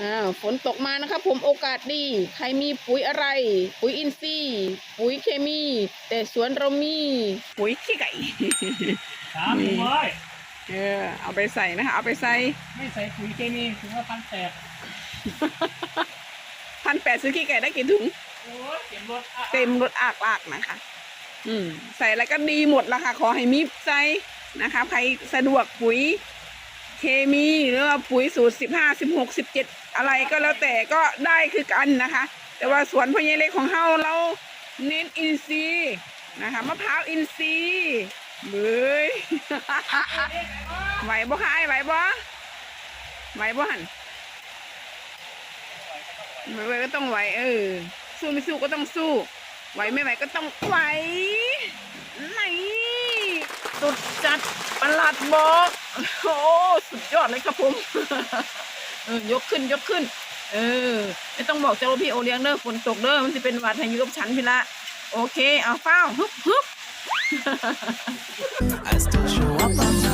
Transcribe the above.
อ่าฝนตกมานะครับผมโอกาสดี ใครมีปุ๋ยอะไร ปุ๋ยอินทรีย์ปุ๋ยเคมี แต่สวนเรามีปุ๋ยขี้ไก่ สามถุงร้อยเออเอาไปใส่นะคะเอาไปใส่ ไม่ใส่ปุ๋ยเคมีถึงว่าพันแปดพันแปดซื้อขี้ไก่ได้กี่ถุง โอ้ยเต็มรถอะเต็มรถอากลากนะคะ อืม ใส่อะไรก็ดีหมดละค่ะ ขอให้มีใจนะคะ ใครสะดวกปุ๋ย เคมีหรือว่าปุ๋ยสูตรสิบห้าสิบหกสิบเจ็ดอะไรก็แล้วแต่ก็ได้คือกันนะคะ แต่ว่าสวนพ่อใหญาเล็กของเฮาเราเน้นอินทรีย์นะคะมะพร้าวอินทรีย์เบ้ยไหวบ่คะไอ้ไหวบ่ไหวบ่หันไหวไหวก็ต้องไหวเออสู้ไม่สู้ก็ต้องสู้ ไหวไม่ไหวก็ต้องไหวไหนสุดจัดประหลัดบอก โอ้สุดยอดเลยครับผมเออยกขึ้นยกขึ้น เออ ไม่ต้องบอกเจ้าพี่โอเลี้ยงเด้อฝนตกเด้อมันจะเป็นวัดให้ยู่กับฉันพี่ละโอเค เอาเฝ้าฮึบฮึบ I still show up on time.